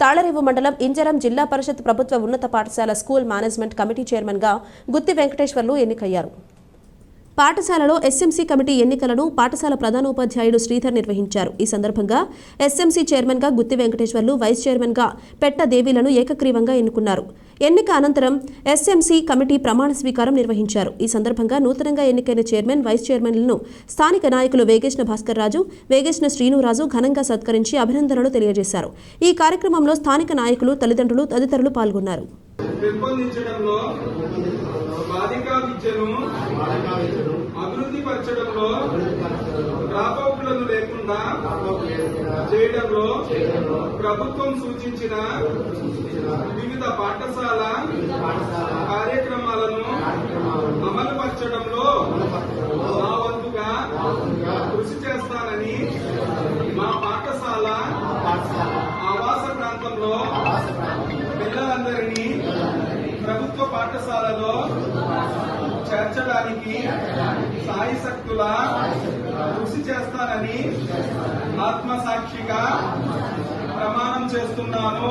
తాళరేవు మండలం ఇంజరం జిల్లా పరిషత్ ప్రభుత్వ ఉన్నత పాఠశాల స్కూల్ మేనేజ్మెంట్ కమిటీ చైర్మన్గా గుత్తి వెంకటేశ్వర్లు ఎన్నికయ్యారు. పాఠశాలలో ఎస్ఎంసీ కమిటీ ఎన్నికలను పాఠశాల ప్రధానోపాధ్యాయుడు శ్రీధర్ నిర్వహించారు. ఈ సందర్భంగా ఎస్ఎంసీ చైర్మన్గా గుత్తి వెంకటేశ్వర్లు వైస్ చైర్మన్గా పెట్ట దేవీలను ఏకగ్రీవంగా ఎన్నుకున్నారు. ఎన్నిక అనంతరం ఎస్ఎంసీ కమిటీ ప్రమాణ స్వీకారం నిర్వహించారు. ఈ సందర్భంగా నూతనంగా ఎన్నికైన చైర్మన్ వైస్ చైర్మన్లను స్థానిక నాయకులు వేగేష్ణ భాస్కర్ రాజు వేగేష్ణ శ్రీనురాజు ఘనంగా సత్కరించి అభినందనలు తెలియజేశారు. ఈ కార్యక్రమంలో స్థానిక నాయకులు తల్లిదండ్రులు తదితరులు పాల్గొన్నారు. పెంపొందించడంలో బాలికా విద్యను అభివృద్ధి పరచడంలో డ్రాపౌట్లను లేకుండా చేయడంలో ప్రభుత్వం సూచించిన వివిధ పాఠశాల కార్యక్రమాలను అమలు పరచడంలో నా వంతుగా కృషి చేస్తానని మా పాఠశాల ఆవాస ప్రాంతంలో పిల్లలందరినీ ప్రభుత్వ పాఠశాలలో చేర్చడానికి సాయి శక్తుల కృషి చేస్తానని ఆత్మసాక్షిగా ప్రమాణం చేస్తున్నాను.